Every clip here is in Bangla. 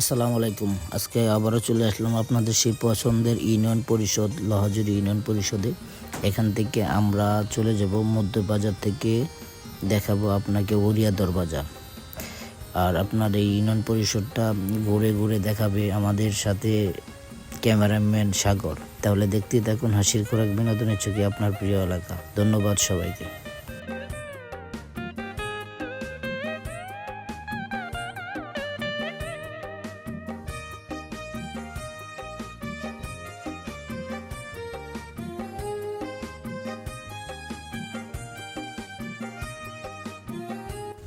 আসসালামু আলাইকুম। আজকে আবারও চলে আসলাম আপনাদের সেই পছন্দের ইউনিয়ন পরিষদ, লহাজুরি ইউনিয়ন পরিষদে। এখান থেকে আমরা চলে যাব মধ্যবাজার থেকে দেখাবো আপনাকে ওরিয়াদর বাজার। আর আপনার এই ইউনিয়ন পরিষদটা ঘুরে ঘুরে দেখাবে আমাদের সাথে ক্যামেরাম্যান সাগর। তাহলে দেখতেই থাকুন হাসির খোরাক বিনোদনের চোখে আপনার প্রিয় এলাকা। ধন্যবাদ সবাইকে।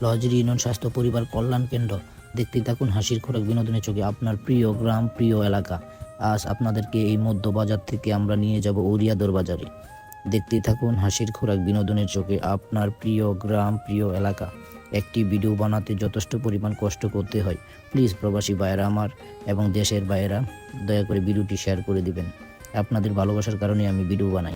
লজরি, ইউনিয়ন স্বাস্থ্য, পরিবার কল্যাণ কেন্দ্র। দেখতে থাকুন হাসির খোরাক বিনোদনের চোখে আপনার প্রিয় গ্রাম, প্রিয় এলাকা। আজ আপনাদেরকে এই মধ্য বাজার থেকে আমরা নিয়ে যাব ওরিয়াদর বাজারে। দেখতেই থাকুন হাসির খোরাক বিনোদনের চোখে আপনার প্রিয় গ্রাম, প্রিয় এলাকা। একটি ভিডিও বানাতে যথেষ্ট পরিমাণ কষ্ট করতে হয়। প্লিজ প্রবাসী ভাইয়েরা আমার এবং দেশের বাইরা দয়া করে ভিডিওটি শেয়ার করে দিবেন। আপনাদের ভালোবাসার কারণে আমি ভিডিও বানাই।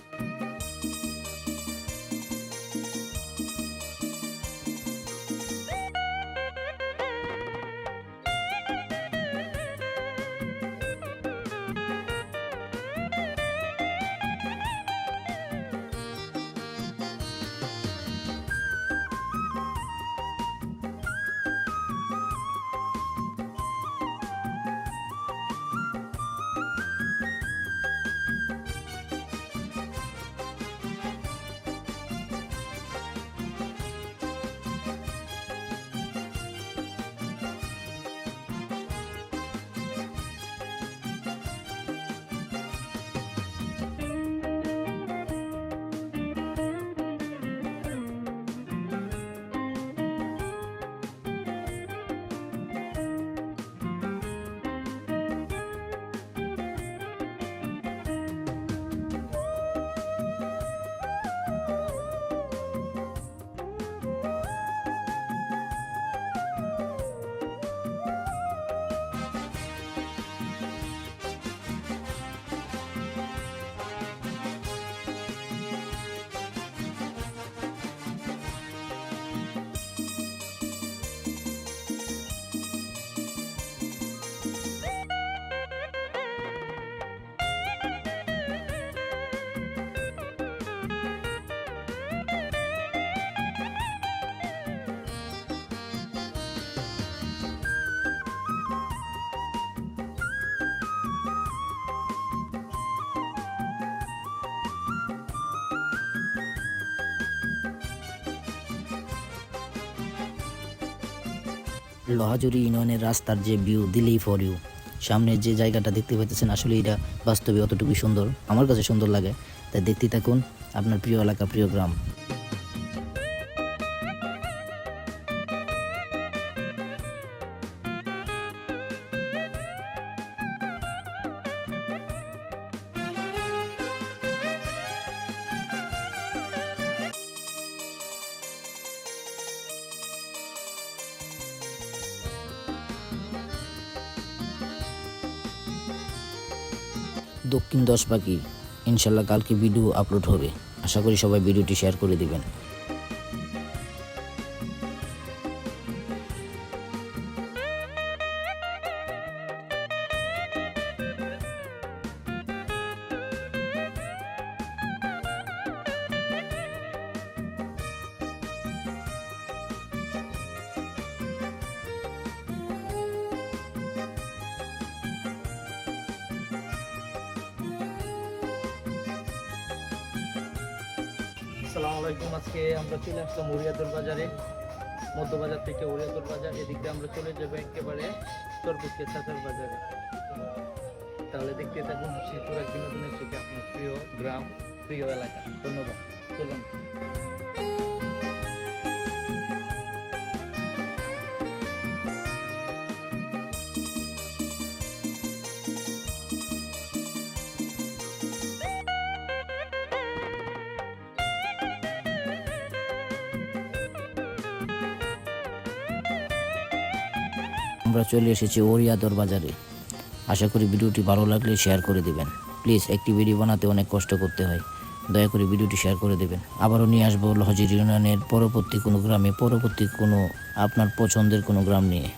লোহাজুরি ইউনিয়নের রাস্তার যে ভিউ দিলেই ফর ইউ সামনের যে জায়গাটা দেখতে পাইতেছেন, আসলে এটা বাস্তবে অতটুকুই সুন্দর। আমার কাছে সুন্দর লাগে। তাই দেখতে থাকুন, আপনার প্রিয় এলাকা, প্রিয় গ্রাম। দক্ষিণ দশ পাখি। ইনশাল্লাহ কালকে ভিডিও আপলোড হবে। আশা করি সবাই ভিডিওটি শেয়ার করে দিবেন। আসসালামু আলাইকুম। আজকে আমরা চলে আসলাম উড়িয়াদুর বাজারে, মধ্যবাজার থেকে উড়িয়াদুর বাজার। এদিকে আমরা চলে যাব একেবারে তরপুজকে চাচার বাজারে। তাহলে দেখতে থাকুন, শিল্পুরা বিনোদনের চোখে আপনার প্রিয় গ্রাম, প্রিয় এলাকা। ধন্যবাদ। চলুন। আমরা চলে এসেছি ওরিয়াদর বাজারে আশা করি ভিডিওটি ভালো লাগলে শেয়ার করে দিবেন। প্লিজ, একটি ভিডিও বানাতে অনেক কষ্ট করতে হয়। দয়া করে ভিডিওটি শেয়ার করে দেবেন। আবারও নিয়ে আসব লহজির ইউনিয়নের পরবর্তী কোনো গ্রামে, পরবর্তী কোনো আপনার পছন্দের কোনো গ্রাম নিয়ে।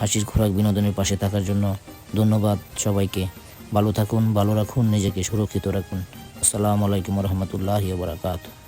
হাসির খোরাক বিনোদনের পাশে থাকার জন্য ধন্যবাদ সবাইকে। ভালো থাকুন, ভালো রাখুন, নিজেকে সুরক্ষিত রাখুন। আসসালামু আলাইকুম রহমতুল্লাহ বারাকাতু